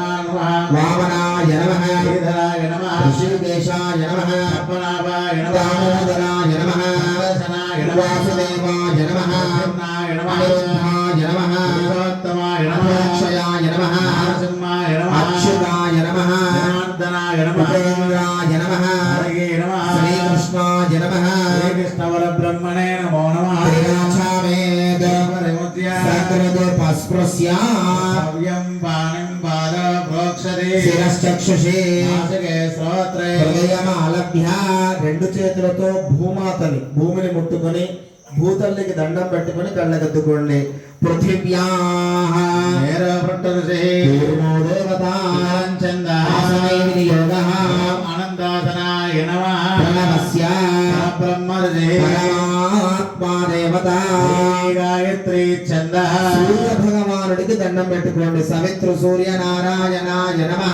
వామనాయ నమ. శ్రీధరాయ నమః. ఋషికేశాయ నమ. పద్మనాభాయ నమః. దామోదరాయ నమ. దర్శనాయ నమః. వాసుదేవాయ నమ. ప్రసన్నాయ నమః. అనిరుద్ధాయ నమ. పురుషోత్తమాయ నమః. అక్షయాయ నమ. నరసింహాయ నమః. అచ్యుతాయ నమ. జనార్దనాయ నమః. ఉపేంద్రాయ నమ. హరగే నమః. శ్రీకృష్ణాయ నమ. శ్రీకృష్ణ పరబ్రహ్మణే నమో. నమః త్రినాథావేద శిరశ్చక్షుషే. నాసికే శ్రోత్రే. హృదయమాలభ్య. రెండు చేతులతో భూమాతని భూమిని ముట్టుకొని భూతల్లికి దండం పెట్టుకొని కళ్ళగద్దుకోండి. పృథివ్యా నమః. పరమాత్మా దేవత. గాయత్రి చంద సూర్య భగవానుడికి దండం పెట్టుకోండి సవిత్రు సూర్య నారాయణాయ నమ